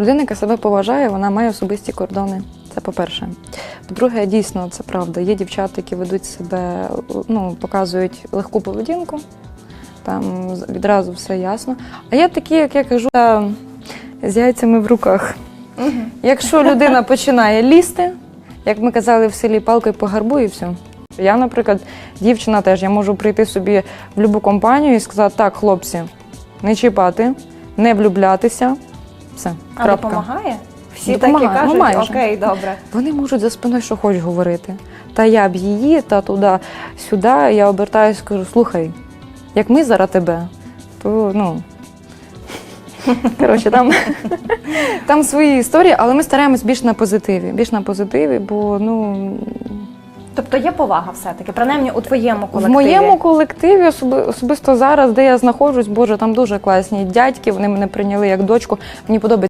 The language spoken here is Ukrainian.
Людина, яка себе поважає, вона має особисті кордони. Це по-перше. По-друге, дійсно, це правда. Є дівчата, які ведуть себе, ну, показують легку поведінку, там відразу все ясно. А є такі, як я кажу, з яйцями в руках. Якщо людина починає лізти, як ми казали в селі, палкою по гарбу і все. Я, наприклад, дівчина теж, я можу прийти собі в будь-яку компанію і сказати, так, хлопці, не чіпати, не влюблятися. Все, А крапка. допомагає? Всі Допомагає, так і ну, кажуть, майже. окей, добре. Вони можуть за спиною що хочуть говорити. Та я б її, та туди, сюди. Я обертаюсь, кажу, слухай, як ми зараз тебе, то ну. Коротше, там, там свої історії, але ми стараємось більш на позитиві. Більш на позитиві, бо ну, Тобто є повага все-таки, принаймні у твоєму в колективі. моєму колективі, особи- особисто зараз, де я знаходжусь, боже, там дуже класні дядьки, вони мене прийняли як дочку. Мені подобається.